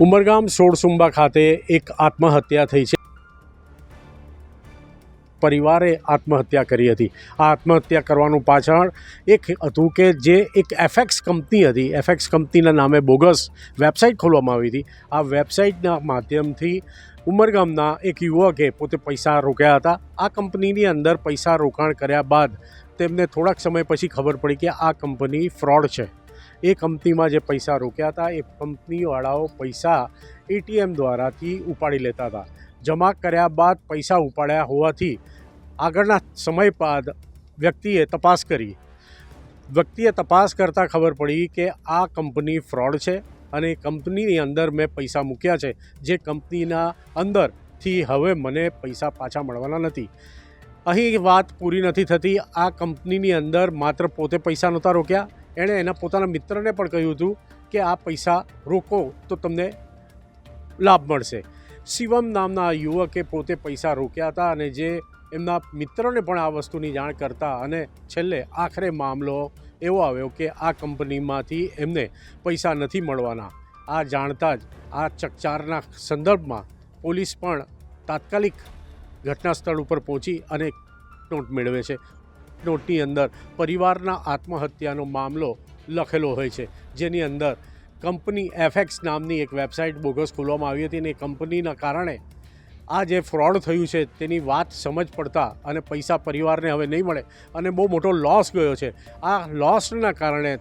ઉમરગામ સોળસુંબા ખાતે એક આત્મહત્યા થઈ છે. પરિવારે આત્મહત્યા કરી હતી. આ આત્મહત્યા કરવાનું પાછળ એક હતું કે જે એક એફએક્સ કંપની હતી. એફએક્સ કંપનીના નામે બોગસ વેબસાઇટ ખોલવામાં આવી હતી. આ વેબસાઇટના માધ્યમથી ઉમરગામના એક યુવકે પોતે પૈસા રોક્યા હતા. આ કંપનીની અંદર પૈસા રોકાણ કર્યા બાદ તેમને થોડાક સમય પછી ખબર પડી કે આ કંપની ફ્રોડ છે. એ કંપનીમાં જે પૈસા રોક્યા હતા, એ કંપનીવાળાઓ પૈસા એટીએમ દ્વારાથી ઉપાડી લેતા હતા. જમા કર્યા બાદ પૈસા ઉપાડ્યા હોવાથી આગળના સમય બાદ વ્યક્તિએ તપાસ કરી. વ્યક્તિએ તપાસ કરતાં ખબર પડી કે આ કંપની ફ્રોડ છે અને કંપનીની અંદર મેં પૈસા મૂક્યા છે, જે કંપનીના અંદરથી હવે મને પૈસા પાછા મળવાના નથી. અહીં વાત પૂરી નથી થતી. આ કંપનીની અંદર માત્ર પોતે પૈસા નહોતા રોક્યા. એણે એના પોતાના મિત્રને પણ કહ્યું હતું કે આ પૈસા રોકો તો તમને લાભ મળશે. શિવમ નામના યુવકે પોતે પૈસા રોક્યા હતા અને જે એમના મિત્રોને પણ આ વસ્તુની જાણ કરતા અને છેલ્લે આખરે મામલો એવો આવ્યો કે આ કંપનીમાંથી એમને પૈસા નથી મળવાના. આ જાણતા જ આ ચકચારના સંદર્ભમાં પોલીસ પણ તાત્કાલિક ઘટના સ્થળ ઉપર પહોંચી અને નોટ મેળવે છે. નોટની અંદર પરિવારના આત્મહત્યાનો મામલો લખેલો હોય છે. જેની અંદર કંપની એફએક્સ નામની એક વેબસાઇટ બોગસ ખોલવામાં આવી હતી અને કંપનીના કારણે આ જે ફ્રોડ થયું છે તેની વાત સમજ પડતા અને પૈસા પરિવારને હવે નહીં મળે અને બહુ મોટો લોસ ગયો છે. આ લોસના કારણે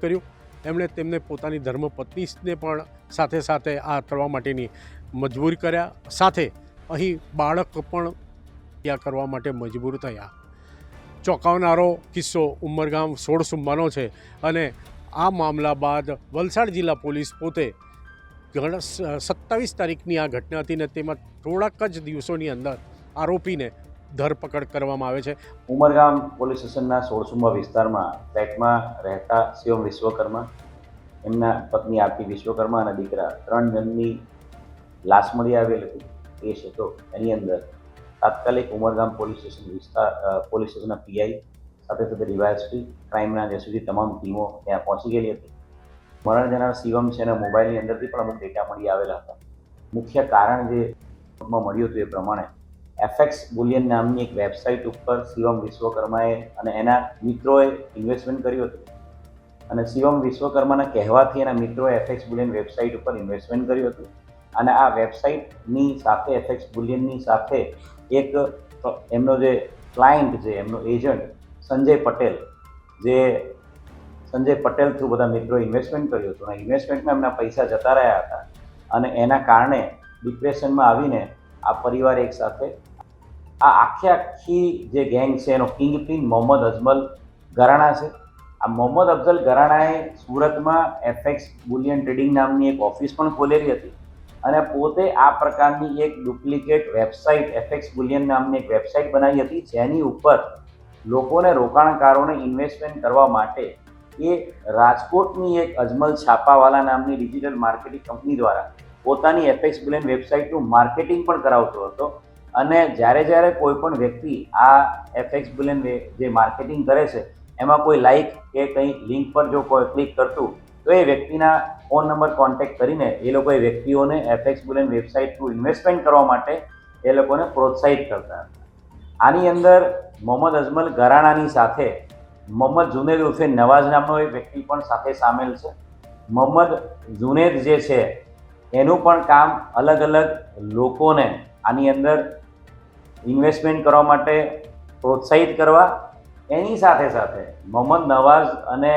કર્યું. એમણે તેમને પોતાની ધર્મપત્નીને પણ સાથે સાથે આ કરવા માટેની મજબૂર કર્યા. સાથે અહીં બાળક પણ ત્યાં કરવા માટે મજબૂર થયા. ચોંકાવનારો કિસ્સો ઉમરગામ સોળ સુંબાનો છે અને આ મામલા બાદ વલસાડ જિલ્લા પોલીસ પોતે ઘણા સત્તાવીસ તારીખની આ ઘટના હતી ને તેમાં થોડાક જ દિવસોની અંદર આરોપીને ધરપકડ કરવામાં આવે છે. ઉમરગામ પોલીસ સ્ટેશનના સોળસુંબા વિસ્તારમાં ફ્લેટમાં રહેતા શિવમ વિશ્વકર્મા, એમના પત્ની આરતી વિશ્વકર્મા અને દીકરા ત્રણ જણની લાશ મળી આવેલ હતી. કેસ હતો એની અંદર તાત્કાલિક ઉમરગામ પોલીસ સ્ટેશન વિસ્તાર પોલીસ સ્ટેશનના પીઆઈ સાથે સાથે ડીવાયએસપી ક્રાઇમના જે સુધી તમામ ટીમો ત્યાં પહોંચી ગયેલી હતી. મરણ જનાર શિવમ છે અને મોબાઈલની અંદરથી પણ અમુક ડેટા મળી આવેલા હતા. મુખ્ય કારણ જે મળ્યું હતું એ પ્રમાણે એફએક્સ બુલિયન નામની એક વેબસાઇટ ઉપર શિવમ વિશ્વકર્માએ અને એના મિત્રોએ ઇન્વેસ્ટમેન્ટ કર્યું હતું. અને શિવમ વિશ્વકર્માના કહેવાથી એના મિત્રોએ એફએક્સ બુલિયન વેબસાઇટ ઉપર ઇન્વેસ્ટમેન્ટ કર્યું હતું. અને આ વેબસાઇટની સાથે, એફએક્સ બુલિયનની સાથે એક એમનો જે ક્લાયન્ટ છે, એમનો એજન્ટ સંજય પટેલ, જે સંજય પટેલ થ્રુ બધા મિત્રો ઇન્વેસ્ટમેન્ટ કર્યું હતું. અને ઇન્વેસ્ટમેન્ટમાં એમના પૈસા જતા રહ્યા હતા. અને એના કારણે ડિપ્રેશનમાં આવીને આ પરિવાર એક સાથે, આ આખી આખી જે ગેંગ છે, એનો કિંગ પિન મોહમ્મદ અજમલ ગરાણા છે. આ મોહમ્મદ અફઝલ ગરાણાએ સુરતમાં એફએક્સ બુલિયન ટ્રેડિંગ નામની એક ઓફિસ પણ ખોલેલી હતી. અને પોતે આ પ્રકારની એક ડુપ્લિકેટ વેબસાઇટ એફએક્સ બુલિયન નામની એક વેબસાઇટ બનાવી હતી, જેની ઉપર લોકોને રોકાણકારોને ઇન્વેસ્ટમેન્ટ કરવા માટે એ રાજકોટની એક અજમલ છાપાવાલા નામની ડિજિટલ માર્કેટિંગ કંપની દ્વારા પોતાની એફએક્સ બુલિયન વેબસાઇટનું માર્કેટિંગ પણ કરાવતો હતો. અને જ્યારે જ્યારે કોઈ પણ વ્યક્તિ આ એફએક્સ બુલિયન જે માર્કેટિંગ કરે છે, એમાં કોઈ લાઇક કે કંઈ લિંક પર જો કોઈ ક્લિક કરતું, તો એ વ્યક્તિના ફોન નંબર કોન્ટેક્ટ કરીને એ લોકો એ વ્યક્તિઓને એફએક્સ બિલિયન વેબસાઇટનું ઇન્વેસ્ટમેન્ટ કરવા માટે એ લોકોને પ્રોત્સાહિત કરતા હતા. આની અંદર મોહમ્મદ અજમલ ગરાણાની સાથે મોહમ્મદ જુનેદ ઉર્ફે નવાઝ નામનો એક વ્યક્તિ પણ સાથે સામેલ છે. મોહમ્મદ જુનેદ જે છે, એનું પણ કામ અલગ અલગ લોકોને આની અંદર ઇન્વેસ્ટમેન્ટ કરવા માટે પ્રોત્સાહિત કરવા. એની સાથે સાથે મોહમ્મદ નવાઝ અને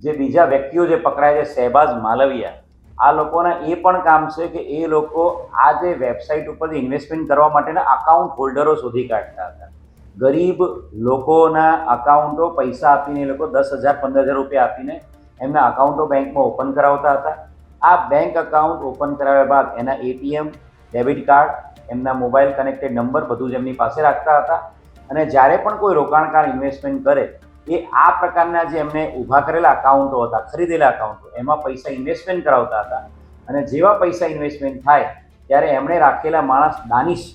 જે બીજા વ્યક્તિઓ જે પકડાય છે, શહેબાઝ માલવિયા, આ લોકોના એ પણ કામ છે કે એ લોકો આ જે વેબસાઇટ ઉપર ઇન્વેસ્ટમેન્ટ કરવા માટેના અકાઉન્ટ હોલ્ડરો શોધી કાઢતા હતા. ગરીબ લોકોના અકાઉન્ટો પૈસા આપીને એ લોકો દસ હજાર, પંદર હજાર રૂપિયા આપીને એમના અકાઉન્ટો બેંકમાં ઓપન કરાવતા હતા. આ બેંક અકાઉન્ટ ઓપન કરાવ્યા બાદ એના એટીએમ ડેબિટ કાર્ડ એમના મોબાઈલ કનેક્ટેડ નંબર બધું જ એમની પાસે રાખતા હતા. અને જ્યારે પણ કોઈ રોકાણકાર ઇન્વેસ્ટમેન્ટ કરે એ આ પ્રકારના જે એમને ઊભા કરેલા અકાઉન્ટો હતા, ખરીદેલા અકાઉન્ટો એમાં પૈસા ઇન્વેસ્ટમેન્ટ કરાવતા હતા. અને જેવા પૈસા ઇન્વેસ્ટમેન્ટ થાય, ત્યારે એમણે રાખેલા માણસ દાનિશ,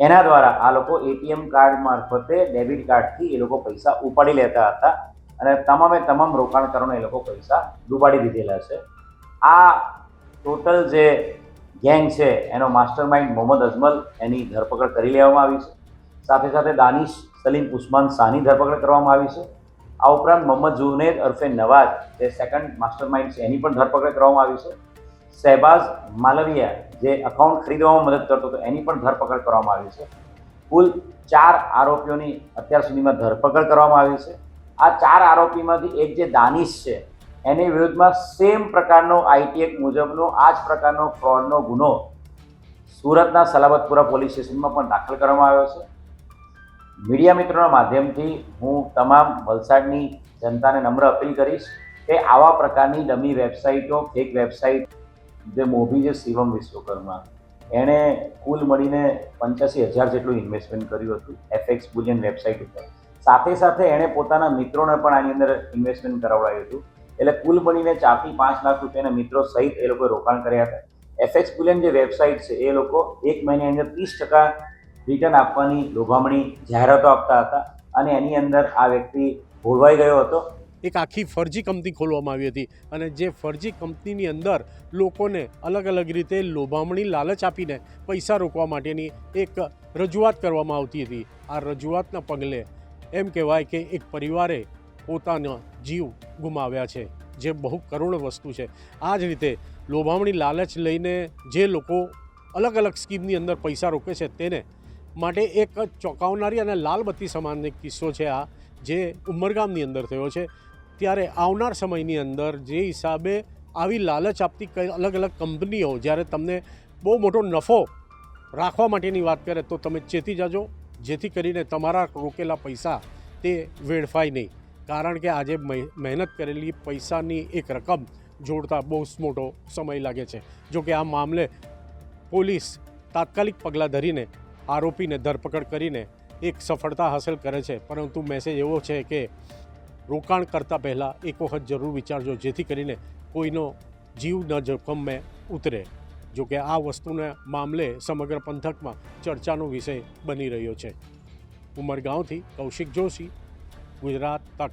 એના દ્વારા આ લોકો એટીએમ કાર્ડ મારફતે ડેબિટ કાર્ડથી એ લોકો પૈસા ઉપાડી લેતા હતા અને તમામે તમામ રોકાણકારોને એ લોકો પૈસા ડૂબાડી દીધેલા છે. આ ટોટલ જે ગેંગ છે, એનો માસ્ટર માઇન્ડ મોહમ્મદ અજમલ એની ધરપકડ કરી લેવામાં આવી છે. સાથે સાથે દાનિશ સલીમ ઉસ્માન શાહની ધરપકડ કરવામાં આવી છે. આ ઉપરાંત મોહમ્મદ જુનેદ અર્ફે નવાઝ જે સેકન્ડ માસ્ટર માઇન્ડ છે, એની પણ ધરપકડ કરવામાં આવી છે. શહેબાઝ માલવિયા, જે અકાઉન્ટ ખરીદવામાં મદદ કરતો હતો, એની પણ ધરપકડ કરવામાં આવી છે. કુલ ચાર આરોપીઓની અત્યાર સુધીમાં ધરપકડ કરવામાં આવી છે. આ ચાર આરોપીમાંથી એક જે દાનિશ છે, એની વિરુદ્ધમાં સેમ પ્રકારનો આઈટી એક્ટ મુજબનો, આ જ પ્રકારનો ફ્રોડનો ગુનો સુરતના સલાબતપુરા પોલીસ સ્ટેશનમાં પણ દાખલ કરવામાં આવ્યો છે. મીડિયા મિત્રોના માધ્યમથી હું તમામ વલસાડની જનતાને નમ્ર અપીલ કરીશ કે આવા પ્રકારની ડમી વેબસાઇટો ફેક વેબસાઇટ જે મોભી છે, શિવમ વિશ્વકર્મા, એણે કુલ મળીને પંચ્યાસી હજાર જેટલું ઇન્વેસ્ટમેન્ટ કર્યું હતું એફએક્સ બુલિયન વેબસાઇટ ઉપર. સાથે સાથે એણે પોતાના મિત્રોને પણ આની અંદર ઇન્વેસ્ટમેન્ટ કરાવડાવ્યું હતું. એટલે કુલ મળીને ચારથી પાંચ લાખ રૂપિયાના મિત્રો સહિત એ લોકોએ રોકાણ કર્યા હતા. એફએક્સ બુલિયન જે વેબસાઇટ છે, એ લોકો એક મહિનાની અંદર ત્રીસ ટકા રિટર્ન આપવાની લોભામણી જાહેરાતો આપતા હતા અને એની અંદર આ વ્યક્તિ ભોળવાઈ ગયો હતો. એક આખી ફરજી કંપની ખોલવામાં આવી હતી અને જે ફરજી કંપનીની અંદર લોકોને અલગ અલગ રીતે લોભામણી લાલચ આપીને પૈસા રોકવા માટેની એક રજૂઆત કરવામાં આવતી હતી. આ રજૂઆતના પગલે એમ કહેવાય કે એક પરિવારે પોતાના જીવ ગુમાવ્યા છે, જે બહુ કરુણ વસ્તુ છે. આ જ રીતે લોભામણી લાલચ લઈને જે લોકો અલગ અલગ સ્કીમની અંદર પૈસા રોકે છે તેને માટે એક ચોંકાવનારી અને લાલબત્તી સમાન એક કિસ્સો છે આ, જે ઉમરગામની અંદર થયો છે. ત્યારે આવનાર સમયની અંદર જે હિસાબે આવી લાલચ આપતી કઈ અલગ અલગ કંપનીઓ, જ્યારે તમને બહુ મોટો નફો રાખવા માટેની વાત કરે, તો તમે ચેતી જાજો. જેથી કરીને તમારા રોકેલા પૈસા તે વેડફાય નહીં. કારણ કે આજે મહે- મહેનત કરેલી પૈસાની એક રકમ જોડતા બહુ જ મોટો સમય લાગે છે. જો કે આ મામલે પોલીસ તાત્કાલિક પગલાં ધરીને આરોપીને ધરપકડ કરીને એક સફળતા હાંસલ કરે છે. પરંતુ મેસેજ એવો છે કે રોકાણ કરતાં પહેલાં એક વખત જરૂર વિચારજો, જેથી કરીને કોઈનો જીવ ન જોખમમાં ઉતરે. જો કે આ વસ્તુના મામલે સમગ્ર પંથકમાં ચર્ચાનો વિષય બની રહ્યો છે. ઉમરગાંવથી કૌશિક જોશી, ગુજરાત તક.